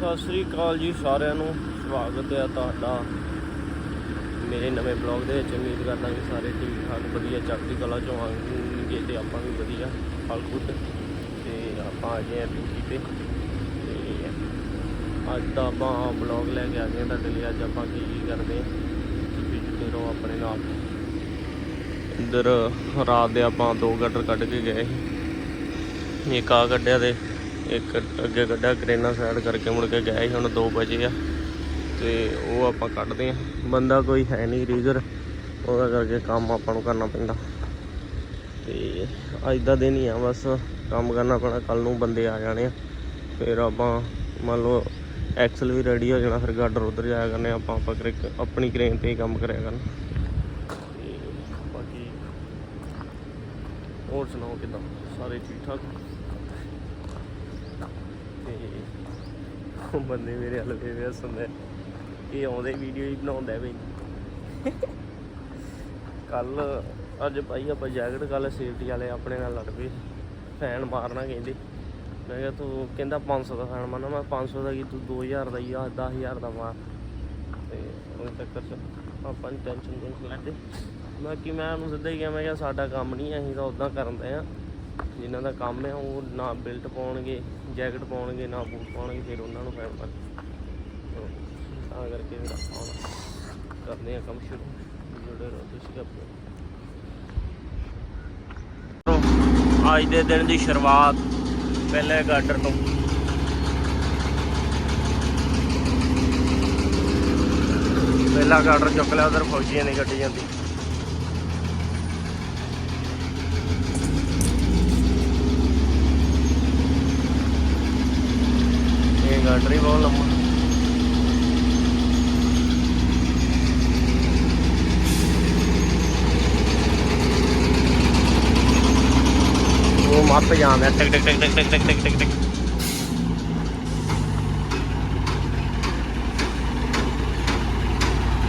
ਸਤਿ ਸ੍ਰੀ ਅਕਾਲ ਜੀ ਸਾਰਿਆਂ ਨੂੰ। ਸਵਾਗਤ ਹੈ ਤੁਹਾਡਾ ਮੇਰੇ ਨਵੇਂ ਬਲੌਗ ਦੇ ਵਿੱਚ। ਉਮੀਦ ਕਰਦਾ ਕਿ ਸਾਰੇ ਠੀਕ ਠਾਕ ਵਧੀਆ ਚੜ੍ਹਦੀ ਕਲਾ ਚੋਂ ਹੋਵਾਂਗੇ ਤੇ ਆਪਾਂ ਵੀ ਵਧੀਆ ਫਲ ਫੁੱਟ ਤੇ ਆਪਾਂ ਆ ਗਏ ਆ ਡਿਊਟੀ ਤੇ। ਤੇ ਅੱਜ ਦਾ ਆਪਾਂ ਬਲੌਗ ਲੈ ਕੇ ਆ ਗਏ ਤੁਹਾਡੇ ਲਈ। ਅੱਜ ਆਪਾਂ ਕੀ ਕੀ ਕਰਦੇ ਹਾਂ? ਤੁਸੀਂ ਜੁੜੇ ਰਹੋ ਆਪਣੇ ਨਾਲ। ਇੱਧਰ ਰਾਤ ਦੇ ਆਪਾਂ ਦੋ ਗਟਰ ਕੱਢ ਕੇ ਗਏ। ਇੱਕ ਆ ਕੱਢਿਆ ਤੇ ਇੱਕ ਅੱਗੇ ਕੱਢਿਆ ਕਰੇਨਾ ਸਾਈਡ ਕਰਕੇ ਮੁੜ ਕੇ ਗਏ ਸੀ, ਹੁਣ 2 ਵਜੇ ਆ ਤੇ ਉਹ ਆਪਾਂ ਕੱਢਦੇ ਆ। ਬੰਦਾ ਕੋਈ ਹੈ ਨਹੀਂ ਰੀਜ਼ਰ ਉਹਦਾ ਕਰਕੇ ਕੰਮ ਆਪਾਂ ਨੂੰ ਕਰਨਾ ਪੈਂਦਾ। ਤੇ ਅੱਜ ਦਾ ਦਿਨ ਹੀ ਆ, ਬਸ ਕੰਮ ਕਰਨਾ ਪੈਣਾ ਕੱਲ ਨੂੰ ਬੰਦੇ ਆ ਜਾਣੇ ਆ। ਫਿਰ ਆਪਾਂ ਮੰਨ ਲਓ ਐਕਸਲ ਵੀ ਰੈਡੀ ਹੋ ਜਾਣਾ, ਫਿਰ ਗਾਡਰ ਉਧਰ ਜਾਇਆ ਕਰਨੇ ਆਪਾਂ ਆਪਾਂ ਕਰੇ- ਆਪਣੀ ਕ੍ਰੇਨ ਤੇ ਹੀ ਕੰਮ ਕਰਿਆ ਕਰਨਾ। ਤੇ ਬਾਕੀ ਹੋਰ ਸੁਣਾਓ ਕਿਦਾਂ? ਸਾਰੇ ਠੀਕ ਠਾਕ ਤੇ ਉਹ ਬੰਦੇ ਮੇਰੇ ਹੱਲ ਵੇ ਵੇ ਹੱਸਦੇ ਇਹ ਆਉਂਦੇ ਵੀਡੀਓ ਹੀ ਬਣਾਉਂਦਾ ਬਈ ਕੱਲ ਅੱਜ ਭਾਈ ਆਪਾਂ ਜੈਕਟ ਕੱਲ ਸੇਫਟੀ ਵਾਲੇ ਆਪਣੇ ਨਾਲ ਲੜ ਪਏ। ਫੈਨ ਮਾਰਨਾ ਕਹਿੰਦੇ। ਮੈਂ ਕਿਹਾ ਤੂੰ ਕਹਿੰਦਾ 500 ਦਾ ਫੈਨ ਮਾਰਨਾ। ਮੈਂ 500 ਦਾ ਕੀ ਤੂੰ 2000 ਦਾ ਹੀ ਆ 10000 ਦਾ ਮਾਰ। ਤੇ ਉਹਦੇ ਚੱਕਰ ਚ ਆਪਾਂ ਨੂੰ ਟੈਨਸ਼ਨ ਨਹੀਂ ਲੈਂਦੇ ਬਾਕੀ ਮੈਂ ਉਹਨੂੰ ਸਿੱਧਾ ਹੀ ਕਿਹਾ, ਮੈਂ ਕਿਹਾ ਸਾਡਾ ਕੰਮ ਨਹੀਂ, ਅਸੀਂ ਤਾਂ ਉਦਾਂ ਕਰਨ ਦੇ ਆ। ਜਿਨ੍ਹਾਂ ਦਾ ਕੰਮ ਹੈ, ਉਹ ਨਾ ਬਿਲਟ ਪਾਉਣਗੇ ਜੈਕਟ ਪਾਉਣਗੇ, ਨਾ ਬੂਟ ਪਾਉਣਗੇ, ਫਿਰ ਉਹਨਾਂ ਨੂੰ ਫੈਨ ਮਾਰ ਤਾਂ ਕਰਕੇ ਫਿਰ ਆਪਾਂ ਕਰਦੇ ਆ ਕੰਮ ਸ਼ੁਰੂ। ਜੁੜੇ ਰਹੋ ਤੁਸੀਂ ਆਪਣੇ ਅੱਜ ਦੇ ਦਿਨ ਦੀ ਸ਼ੁਰੂਆਤ ਪਹਿਲੇ ਗਾਡਰ ਤੋਂ। ਪਹਿਲਾ ਗਾਡਰ ਚੁੱਕ ਲਿਆ, ਉਧਰ ਫੌਜੀਆਂ ਦੀ ਗੱਡੀ ਜਾਂਦੀ। ਇਹ ਹੀ ਬਹੁਤ ਲੰਮਾ ਉਹ ਮੱਤ ਜਾਂਦਾ ਟਿਕ ਟਿਕ ਟਿਕ ਟਿਕ ਟਿਕ ਟਿਕ ਟਿਕ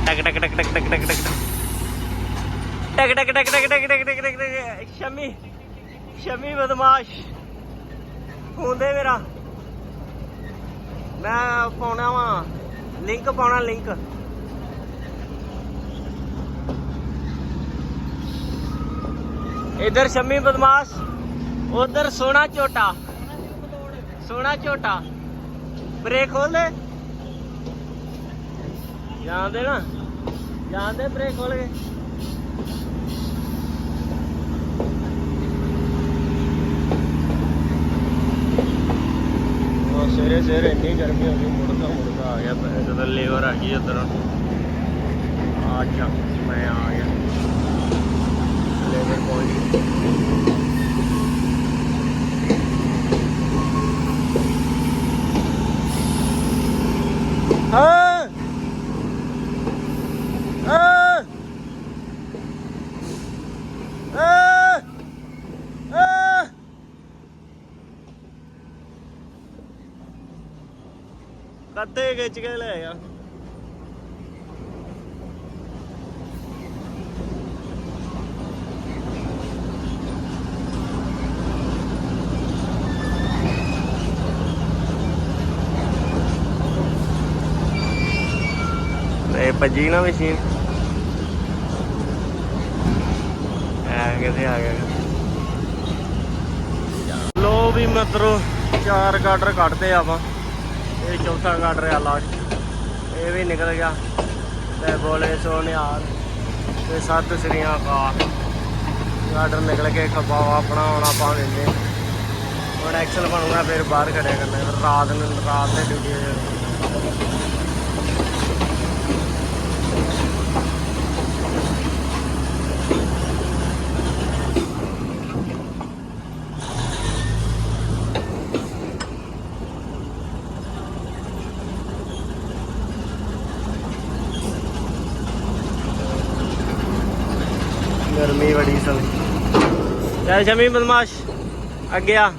ਟਕ ਟਕ ਟਕ ਟਕ ਟਕ ਟਕ ਟਕ ਟਕ ਟਕ ਟਕ ਟਕ ਟਕ ਟਕ ਟਕ ਟਕ ਟਕ ਸ਼ਮੀ ਸ਼ਮੀ ਬਦਮਾਸ਼ ਹੁੰਦੇ ਮੇਰਾ ਮੈਂ ਪਾਉਣਾ ਵਾ। ਲਿੰਕ ਪਾਉਣਾ ਲਿੰਕ ਇਧਰ ਸ਼ਮੀ ਬਦਮਾਸ਼, ਉਧਰ ਸੋਨਾ ਝੋਟਾ। ਸੋਨਾ ਝੋਟਾ। ਬ੍ਰੇਕ ਖੋਲ ਦੇ। ਜਾਂਦੇ ਨਾ। ਜਾਂਦੇ ਬ੍ਰੇਕ ਖੋਲ ਕੇ। ਸਵੇਰੇ ਸਵੇਰੇ ਇੰਨੀ ਗਰਮੀ ਹੋ ਗਈ ਮੁੜਦਾ ਮੁੜਦਾ ਆ ਗਿਆ ਪੈ ਜਦੋਂ ਲੇਬਰ ਆ ਗਈ ਉਧਰ। ਆ ਜਾ ਮੈਂ ਆ ਗਿਆ। ਲੇਬਰ ਪਹੁੰਚ ਗਈ। ਹਾਂ ਹਾਂ ਹਾਂ ਹਾਂ ਕੱਤੇ ਖਿੱਚ ਕੇ ਲੈ ਆ। ਇਹ ਭੱਜੀ ਨਾ ਮਸ਼ੀਨ। ਆ ਕਿਤੇ ਆ ਗਿਆ। ਲੋ ਵੀ ਮਤਰੋ ਚਾਰ ਗਾਡਰ ਕੱਢਦੇ ਆਪਾਂ। ਇਹ ਚੌਥਾ ਗਾਡਰ ਆ ਲਾਸਟ ਇਹ ਵੀ ਨਿਕਲ ਗਿਆ। ਤੇ ਬੋਲੇ ਸੋ ਤੇ ਸੱਤ ਸ੍ਰੀਆਂ ਅਕਾਲ। ਗਾਡਰ ਨਿਕਲ ਕੇ ਖੱਬਾ ਆਪਣਾ ਆਉਣਾ ਪਾ ਦਿੰਦੇ ਹੁਣ ਐਕਸਲ ਬਣੂਗਾ, ਫਿਰ ਬਾਹਰ ਖੜਿਆ ਕਰਨਾ। ਫਿਰ ਰਾਤ ਨੂੰ, ਰਾਤ ਦੇ ਡਿਊਟੀ ਹੋ ਜਾਣੀ ਗਰਮੀ ਬੜੀ ਸਲ ਚੱਲ ਸ਼ਮੀ ਬਦਮਾਸ਼। ਅੱਗੇ ਆ।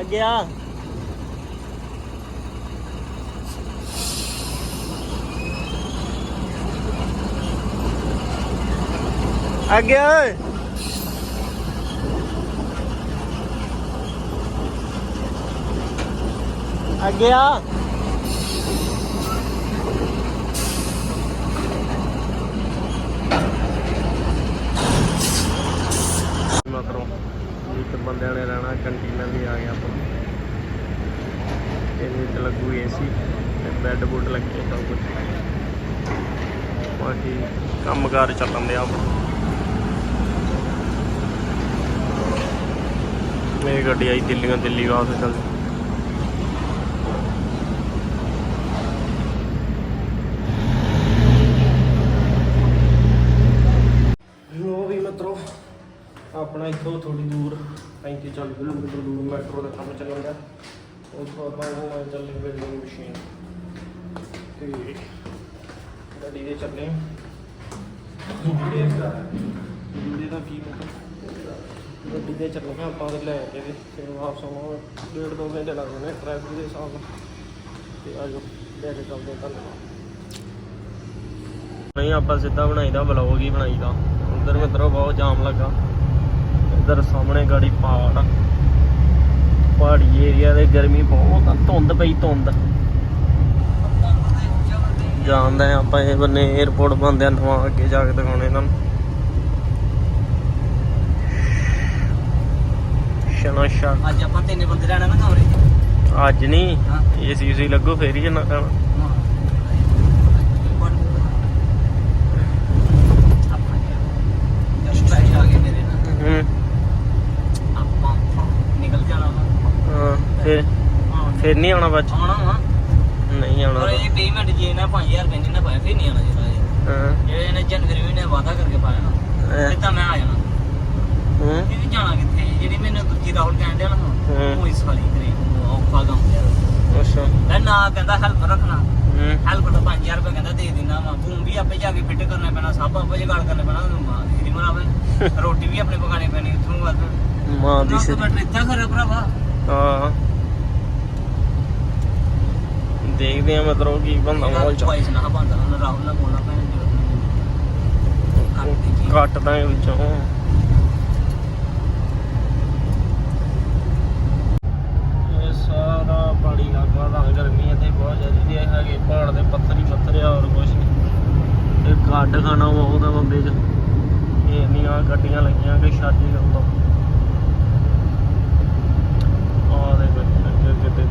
ਅੱਗੇ ਆ। ਅੱਗੇ ਓਏ। ਅੱਗੇ ਆ ਮਗਰੋਂ ਇੱਕ ਬੰਦਿਆਂ ਨੇ ਰਹਿਣਾ ਕੰਟੀਨਾਂ ਵੀ ਆ ਗਿਆ ਆਪਾਂ। ਇਹਦੇ ਵਿੱਚ ਲੱਗੂ ਏਸੀ ਤੇ ਬੈੱਡ ਬੁੱਡ ਲੱਗੇ ਸਭ ਕੁਝ ਬਾਕੀ ਕੰਮਕਾਰ ਚੱਲਣ ਦਿਆ ਆਪਣਾ ਮੇਰੀ ਗੱਡੀ ਆਈ ਦਿੱਲੀੋਂ ਦਿੱਲੀ ਵਾਸਤੇ ਚੱਲ ਲੋ ਵੀ ਮਤਰੋ ਆਪਣਾ ਇੱਥੋਂ ਥੋੜੀ ਦੂਰ 35 40 ਕਿਲੋਮੀਟਰ ਦੂਰ ਮੈਟਰੋ ਦਾ ਕੰਮ ਚੱਲਣ ਦਾ ਉੱਥੋਂ ਆਪਾਂ ਹੁਣ ਚੱਲੇ ਬਿਲਡਿੰਗ ਮਸ਼ੀਨ। ਤੇ ਗੱਡੀ ਦੇ ਚੱਲੇ। ਗੱਡੀ ਦਾ ਕੀ ਮਤਲਬ? ਗੱਡੀ ਦੇ ਚੱਲੇ ਹਾਂ ਆਪਾਂ ਲੈ ਕੇ ਤੇ ਫਿਰ ਵਾਪਸ ਆਉਣਾ ਡੇਢ ਦੋ ਘੰਟੇ ਲੱਗ ਜਾਣੇ ਟ੍ਰੈਫਿਕ ਦੇ ਹਿਸਾਬ ਨਾਲ। ਤੇ ਆਜੋ ਲੈ ਕੇ ਚੱਲਦੇ ਹਾਂ ਧੰਨਵਾਦ ਨਹੀਂ ਆਪਾਂ ਸਿੱਧਾ ਬਣਾਈਦਾ ਵਲੌਗ ਹੀ ਬਣਾਈਦਾ। ਉਧਰ ਮਿੱਤਰੋ ਬਹੁਤ ਜਾਮ ਲੱਗਾ। ਇੱਧਰ ਸਾਹਮਣੇ ਗਾੜੀ ਪਹਾੜ ਪਹਾੜੀ ਏਰੀਆ ਦੇ ਗਰਮੀ ਬਹੁਤ ਆ ਧੁੰਦ ਪਈ ਧੁੰਦ। ਜਾਣਦੇ ਆ ਆਪਾਂ ਇਹ ਬੰਨੇ 에어ਪੋਰਟ ਬੰਦੇ ਆ ਨਵਾਂ ਅੱਗੇ ਜਾ ਕੇ ਦਿਖਾਉਣੇ ਇਹਨਾਂ ਨੂੰ। ਸ਼ਨਾ ਸ਼ਾ। ਅੱਜ ਆਪਾਂ ਤਿੰਨ ਬੰਦੇ ਰਹਿਣਾ ਨਾ ਕਮਰੇ ਅੱਜ ਨਹੀਂ। ਏਸੀ ਉਸੀ ਲੱਗੋ ਫੇਰ ਹੀ ਜਨਾ ਖਾਣਾ ਜਸਟ ਆ ਗਏ ਮੇਰੇ ਨਾਲ ਹੂੰ ਆਪਾਂ ਨਿਕਲ ਜਾਣਾ ਵਾ ਹਾਂ ਫਿਰ ਫਿਰ ਨਹੀਂ ਆਉਣਾ ਬਾਅਦ ਚ? ਆਉਣਾ ਵਾ। ਨਹੀਂ ਆਉਣਾ ਪਰ ਇਹ ਪੇਮੈਂਟ ਜੇ ਨਾ 5000 ਰੁਪਏ ਨਹੀਂ ਨਾ ਪਾਇਆ ਫਿਰ ਨਹੀਂ ਆਉਣਾ ਜਿਹੜਾ ਇਹ। ਹਾਂ। ਜਿਹੜੇ ਇਹਨੇ ਜਨਵਰੀ ਮਹੀਨੇ ਵਾਅਦਾ ਕਰਕੇ ਪਾਇਆ ਨਾ ਫਿਰ ਤਾਂ ਮੈਂ ਆ ਜਾਣਾ। ਹੂੰ। ਇਹ ਜਾਣਾ ਕਿੱਥੇ? ਜਿਹੜੀ ਮੈਨੂੰ ਦੂਜੀ ਰਾਹੁਲ ਕਹਿਣ ਡਿਆ ਨਾ। ਉਹ ਇਸ ਵਾਲੀ ਕਰੇ। ਔਖਾ ਕੰਮ ਯਾਰ। ਅੱਛਾ। ਮੈਂ ਨਾ ਕਹਿੰਦਾ ਹੈਲਪ ਰੱਖਣਾ। ਹੈਲਪ ਤਾਂ 5000 ਰੁਪਏ ਕਹਿੰਦਾ ਦੇ ਦਿੰਦਾ ਵਾ। ਤੂੰ ਵੀ ਆਪੇ ਜਾ ਕੇ ਫਿੱਟ ਕਰਨਾ ਪੈਣਾ ਸਭ ਆਪੇ ਜਗਾੜ ਕਰਨਾ ਪੈਣਾ। ਤੇਰੀ ਮਰਾਵੇ। ਰੋਟੀ ਵੀ ਆਪਣੇ ਪਕਾਣੇ ਪੈਣੀ ਉੱਥੋਂ ਵੱਧ ਮਾਂ ਦੀ ਸਿਰ ਤਾਂ ਇੱਥੇ ਖਰਾ ਭਰਾਵਾ। ਹਾਂ। ਦੇਖਦੇ ਆ ਮਤਲਬ ਕੀ ਬੰਦਾ ਮੋਲ ਚ ਵਾਇਸ ਨਾ ਬੰਦਾ ਉਹਨਾਂ ਰਾਹੁਲ ਨਾਲ ਬੋਲਣਾ ਪੈਣਾ ਕੱਟ ਦੇ ਕੱਟ ਦਾਂਗੇ ਵਿੱਚੋਂ। ਸਾਰਾ ਗਰਮੀ ਇੱਥੇ ਬਹੁਤ ਜ਼ਿਆਦਾ ਹੈ ਹੈਗੇ ਪਹਾੜ ਦੇ ਪੱਥਰ ਹੀ ਪੱਥਰ ਆ ਹੋਰ ਨਹੀਂ। ਇਹ ਗੱਡ ਖਾਣਾ ਬਹੁਤ ਆ ਬੰਬੇ 'ਚ। ਇਹ ਇੰਨੀਆਂ ਗੱਡੀਆਂ ਲੱਗੀਆਂ ਕਿ ਲੰਦਾ ਆ ਦੇ ਅੱਗੇ ਕਿਤੇ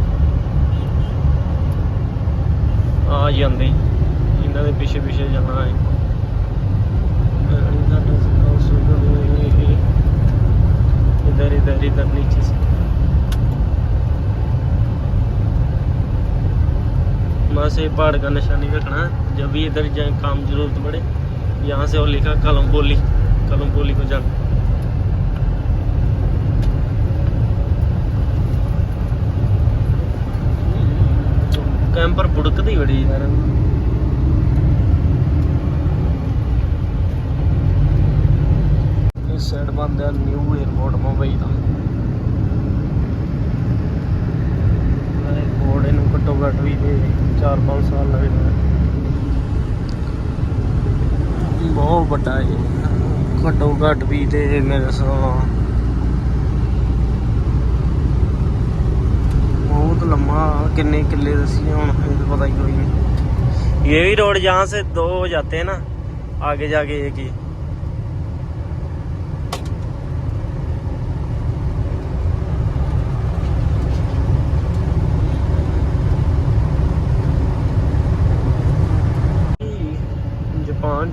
ਆ ਜਾਂਦੇ ਇਹਨਾਂ ਦੇ ਪਿੱਛੇ ਪਿੱਛੇ ਜਾਣਾ ਹੈ इधर इधर इधर नीचे से बस ये पहाड़ का निशानी रखना है जब भी इधर जाए काम जरूरत पड़े यहाँ से और लिखा कलम बोली कलम बोली को जाना कैंपर बुड़कती बड़ी यार ਇਸ ਸਾਈਡ ਬੰਦਿਆ ਨਿਊ 에어ਪੋਰਟ ਮੁੰਬਈ ਦਾ। ਇਹ ਕੋਡ ਇਹਨੂੰ ਘੱਟੋ ਘੱਟ ਵੀ 4-5 ਸਾਲ ਲੱਗਦੇ ਬਹੁਤ ਵੱਡਾ ਹੈ ਘੱਟੋ ਘੱਟ ਵੀ ਤੇ ਮੇਰੇ ਸੋ बहुत लम्बा किन्ने किले दसी हूँ तो पता ही कोई नहीं ये भी रोड यहाँ से दो हो जाते हैं ना आगे जाके एक ही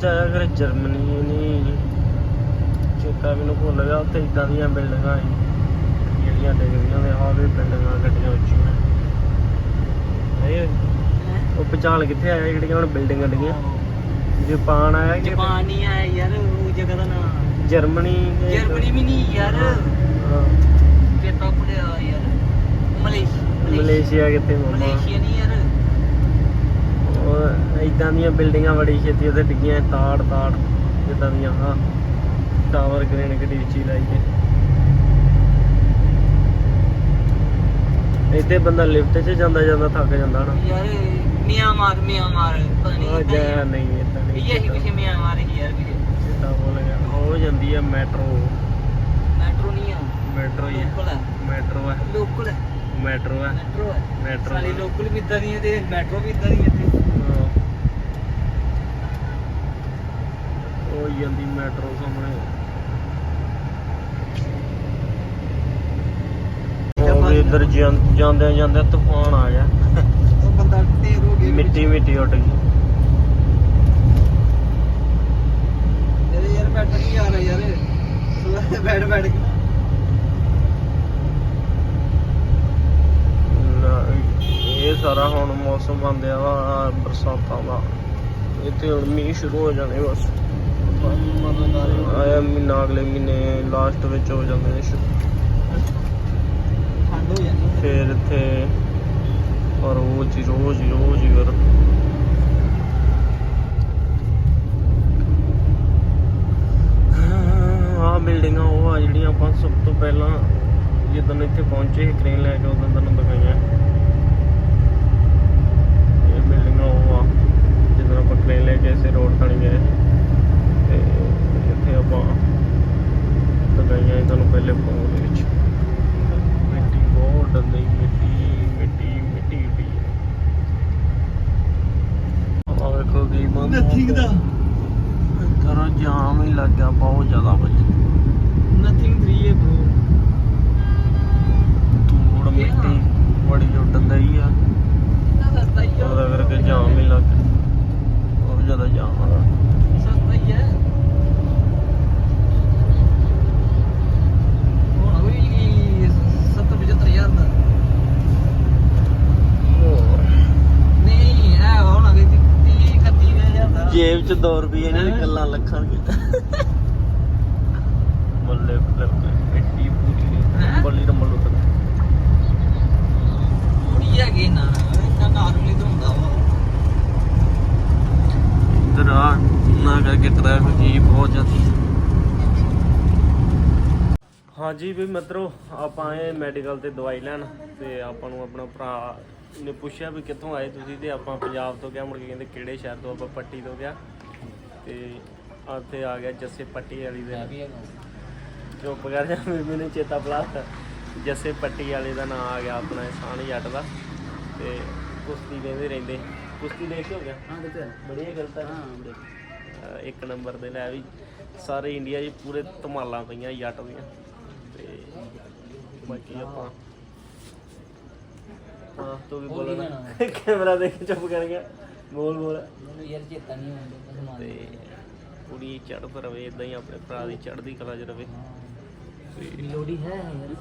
ਚ ਆਇਆ ਫਿਰ ਜਰਮਨੀ ਨਹੀਂ ਚੇਤਾ ਮੈਨੂੰ ਭੁੱਲ ਗਿਆ ਉੱਥੇ ਇਦਾਂ ਦੀਆਂ ਬਿਲਡਿੰਗਾਂ ਸੀ ਜਿਹੜੀਆਂ ਡਿੱਗਦੀਆਂ ਨੇ ਆਹ ਵੀ ਬਿਲਡਿੰਗਾਂ ਗੱਡੀਆਂ ਉੱਚੀਆਂ ਇਹ ਉਹ ਪਛਾਣ ਕਿੱਥੇ ਆਇਆ ਜਿਹੜੀਆਂ ਹੁਣ ਬਿਲਡਿੰਗਾਂ ਡਿੱਗੀਆਂ? ਜਾਪਾਨ ਆਇਆ ਕਿ ਜਾਪਾਨ ਨਹੀਂ ਆਇਆ ਯਾਰ ਉਹ ਜਗ੍ਹਾ ਦਾ ਨਾਮ ਜਰਮਨੀ ਜਰਮਨੀ ਵੀ ਨਹੀਂ ਯਾਰ। ਚੇਤਾ ਭੁੱਲਿਆ ਯਾਰ। ਮਲੇਸ਼ੀਆ ਮਲੇਸ਼ੀਆ ਕਿੱਥੇ ਮਲੇਸ਼ੀਆ ਨਹੀਂ ਯਾਰ। ਇਦਾਂ ਦੀਆਂ ਬਿਲਡਿੰਗਾਂ ਬੜੀ ਛੇਤੀ ਉੱਥੇ ਡਿੱਗੀਆਂ ਤਾੜ ਤਾੜ ਜਿੱਦਾਂ ਦੀਆਂ ਆ ਟਾਵਰ ਗ੍ਰੇਨ ਗੱਡੀ ਵਿੱਚ ਹੀ ਲਾਈ ਹੈ ਇੱਥੇ ਬੰਦਾ ਲਿਫਟ 'ਚ ਜਾਂਦਾ ਜਾਂਦਾ ਥੱਕ ਜਾਂਦਾ ਨਾ। ਯਾਰ ਮਿਆਂਮਾਰ ਮਿਆਂਮਾਰ ਪਤਾ ਨਹੀਂ ਆ ਏਦਾਂ ਹੀ ਜਾ। ਨਹੀਂ ਇਦਾਂ ਨਹੀਂ ਇਹ ਹੀ ਕੁਛ ਮਿਆਂਮਾਰ ਹੀ ਯਾਰ ਵੀ ਸਿੱਧਾ ਬੋਲ ਗਿਆ ਹੋ ਜਾਂਦੀ ਹੈ ਮੈਟਰੋ। ਮੈਟਰੋ ਨਹੀਂ ਆ। ਮੈਟਰੋ ਹੀ ਹੈ ਹੈ ਮੈਟਰੋ ਹੈ ਲੋਕਲ ਹੈ ਮੈਟਰੋ ਹੈ ਮੈਟਰੋ ਮੈਟਰੋ ਸਾਲੀ ਲੋਕਲ ਵੀ ਇਦਾਂ ਦੀਆਂ ਤੇ ਮੈਟਰੋ ਵੀ ਇਦਾਂ ਦੀਆਂ ਇੱਥੇ। ਉਹ ਜਾਂਦੀ ਮੈਟਰੋ ਸਾਹਮਣੇ। ਉਹ ਵੀ ਇੱਧਰ ਜਾਂਦੇ ਜਾਂਦੇ ਤੂਫਾਨ ਆ ਗਿਆ। ਉਹ ਬੰਦਾ ਢੇਰ ਹੋ ਗਿਆ ਮਿੱਟੀ ਮਿੱਟੀ ਉੱਡ ਗਈ। ਇਹਦੇ ਯਾਰ ਬੈਠ ਨਹੀਂ ਆ ਰਿਹਾ ਯਾਰ। ਬੈਠ ਬੈਠ ਕੇ। ਇਹ ਸਾਰਾ ਹੁਣ ਮੌਸਮ ਆਂਦਿਆ ਵਾ ਬਰਸਾਤਾਂ ਦਾ। ਇੱਥੇ ਹੁਣ ਮੀਂਹ ਸ਼ੁਰੂ ਹੋ ਜਾਣੇ ਬਸ। ਆਇਆ ਮਹੀਨਾ ਅਗਲੇ ਮਹੀਨੇ ਲਾਸਟ ਵਿੱਚ ਹੋ ਜਾਂਦੇ ਨੇ ਸ਼ੁਰੂ। ਠੰਡ ਹੋ ਜਾਂਦੀ ਹੈ। ਫਿਰ ਇੱਥੇ ਰੋਜ਼ ਹੀ ਰੋਜ਼ ਹੀ ਰੋਜ਼ ਹੀ ਕਰ ਆ ਬਿਲਡਿੰਗਾਂ ਉਹ ਆ ਜਿਹੜੀਆਂ ਆਪਾਂ ਸਭ ਤੋਂ ਪਹਿਲਾਂ ਜਦੋਂ ਇੱਥੇ ਪਹੁੰਚੇ ਸੀ ਕ੍ਰੇਨ ਲੈ ਕੇ ਉਦੋਂ ਤੁਹਾਨੂੰ ਦਿਖਾਈਆਂ। ਇਹ ਬਿਲਡਿੰਗਾਂ ਉਹ ਆ ਜਦੋਂ ਆਪਾਂ ਕ੍ਰੇਨ ਲੈ ਕੇ ਇਸੇ ਰੋਡ ਤਣੀ ਗਏ ਆਪਾਂ ਸੀ ਤੁਹਾਨੂੰ ਪਹਿਲੇ ਫੋਨ ਦੇ ਵਿੱਚ। ਮਿੱਟੀ ਬਹੁਤ ਡੰਦੀ ਮਿੱਟੀ ਮਿੱਟੀ ਮਿੱਟੀ ਪਈ ਆ ਵੇਖੋ ਕੀ ਬੰਦ Nothing ਦਾ। ਕਰੋ ਜਾਮ ਹੀ ਲੱਗ ਗਿਆ ਬਹੁਤ ਜ਼ਿਆਦਾ ਭਾਜੀ ਨਥਿੰਗ 3 ਹੈ bro ਧੂੜ ਮਿੱਟੀ ਬੜੀ ਸਸਤਾ ਹੀ ਆ। ਉਹਦਾ ਕਰਕੇ ਜਾਮ ਹੀ ਲੱਗ ਗਿਆ। ਬਹੁਤ ਜ਼ਿਆਦਾ ਜਾਮ ਆ। ਸਸਤਾ ਹੀ ਹੈ ਹੁਣ ਵੀ 70 ਹਜ਼ਾਰ ਦਾ ਨਹੀਂ ਇਹ ਹੁਣ ਅਗੇ 30 31 ਹਜ਼ਾਰ ਦਾ ਜੇਬ ਚ 2 ਰੁਪਏ ਨੇ ਗੱਲਾਂ ਲੱਖਾਂ ਦੀਆਂ ਬੱਲੇ ਬੱਲੇ ਮਿੱਟੀ ਪੂਰੀ ਹੈਂ? ਬੱਲੀ ਰੰਬਲ ਉੱਤੇ ਕੁੜੀ ਹੈਗੇ ਨਾ ਇੰਨਾ ਨਾਰਮਲੀ ਤਾਂ ਹੁੰਦਾ ਵਾ ਇੱਧਰ ਆ ਨਾ ਕਰਕੇ ਟ੍ਰੈਫਿਕ ਜੀ ਬਹੁਤ ਜ਼ਿਆਦੀ। ਹਾਂਜੀ ਵੀ ਮਿੱਤਰੋ ਆਪਾਂ ਆਏ ਮੈਡੀਕਲ ਤੇ ਦਵਾਈ ਲੈਣ ਤੇ ਆਪਾਂ ਨੂੰ ਆਪਣਾ ਭਰਾ ਨੇ ਪੁੱਛਿਆ ਵੀ ਕਿੱਥੋਂ ਆਏ ਤੁਸੀਂ ਤੇ ਆਪਾਂ ਪੰਜਾਬ ਤੋਂ ਗਿਆ ਮੁੜ ਕੇ ਕਹਿੰਦੇ ਕਿਹੜੇ ਸ਼ਹਿਰ ਤੋਂ ਆਪਾਂ ਪੱਟੀ ਤੋਂ ਗਿਆ ਤੇ ਉੱਥੇ ਆ ਗਿਆ ਜੱਸੇ ਪੱਟੀ ਵਾਲੀ ਦੇ ਚੁੱਪ ਕਰ ਜਾ ਮੈਨੂੰ ਚੇਤਾ ਭੁਲਾਤਾ ਜੱਸੇ ਪੱਟੀ ਵਾਲੇ ਦਾ ਨਾਂ ਆ ਗਿਆ ਆਪਣਾ ਇਸਾਨ ਜੱਟ ਦਾ। ਤੇ ਕੁਸ਼ਤੀ ਕਹਿੰਦੇ ਰਹਿੰਦੇ। ਕੁਸ਼ਤੀ ਦੇਖ ਕੇ ਹੋ ਗਿਆ? ਹਾਂ ਕਿਤੇ ਬੜੀਆ ਗਲਤ ਹੈ ਹਾਂ ਇੱਕ ਨੰਬਰ ਤੇ ਲੈ ਵੀ ਸਾਰੇ ਇੰਡੀਆ 'ਚ ਪੂਰੇ ਧਮਾਲਾਂ ਪਈਆਂ ਜੱਟ ਦੀਆਂ। ਤੇ ਬਾਕੀ ਆਪਾਂ ਹਾਂ ਤੂੰ ਵੀ ਬੋਲ ਕੈਮਰਾ ਦੇਖ ਕੇ ਚੁੱਪ ਕਰ ਗਿਆ। ਬੋਲ ਬੋਲ। ਮੈਨੂੰ ਯਾਰ ਚੇਤਾ ਨਹੀਂ ਆਉਂਦਾ ਸਮਾਨ ਤੇ ਕੁੜੀ ਚੜ੍ਹਤ ਰਵੇ ਇਦਾਂ ਹੀ ਆਪਣੇ ਭਰਾ ਦੀ ਚੜ੍ਹਦੀ ਕਲਾ 'ਚ ਰਵੇ। ਲੋੜੀ ਹੈ ਯਾਰ